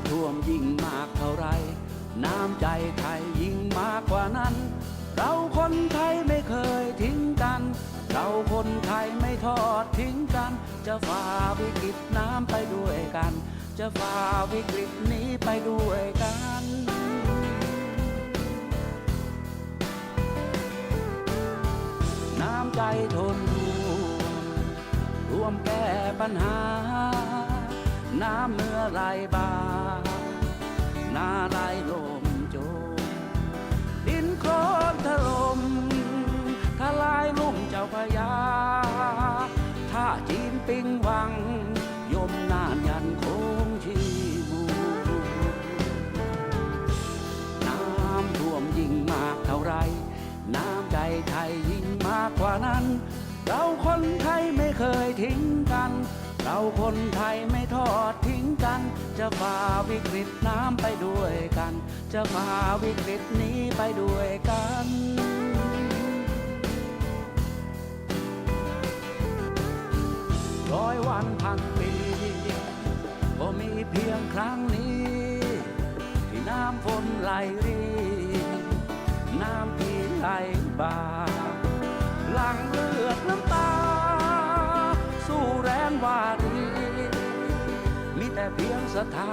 ำท่วมยิ่งมากเท่าไร น้ำใจไทยยิ่งมากกว่านั้น เราคนไทยไม่เคยทิ้งกัน เราคนไทยไม่ทอดทิ้งกัน จะฝ่าวิกฤตน้ำไปด้วยกัน จะฝ่าวิกฤตนี้ไปด้วยกันน้ำใจทนรวมแก้ปัญหา น้ำเมื่อไหลบาห ยา ถ้าจีนปิงวัง ยมนานยันโคงชีมูน้ำท่วมยิ่งมากเท่าไร น้ำใจไทยยิ่งมากกว่านั้น เราคนไทยไม่เคยทิ้งกัน เราคนไทยไม่ทอดทิ้งกัน จะฝ่าวิกฤตน้ำไปด้วยกัน จะฝ่าวิกฤตนี้ไปด้วยกัน ร้อยวันพันปีก็มีเพียงครั้งนี้ ที่น้ำฝนไหลรีน้ำที่ไหลบ่าหลังเลือดน้ำตา สู้แรงวารีมีแต่เพียงศรัทธา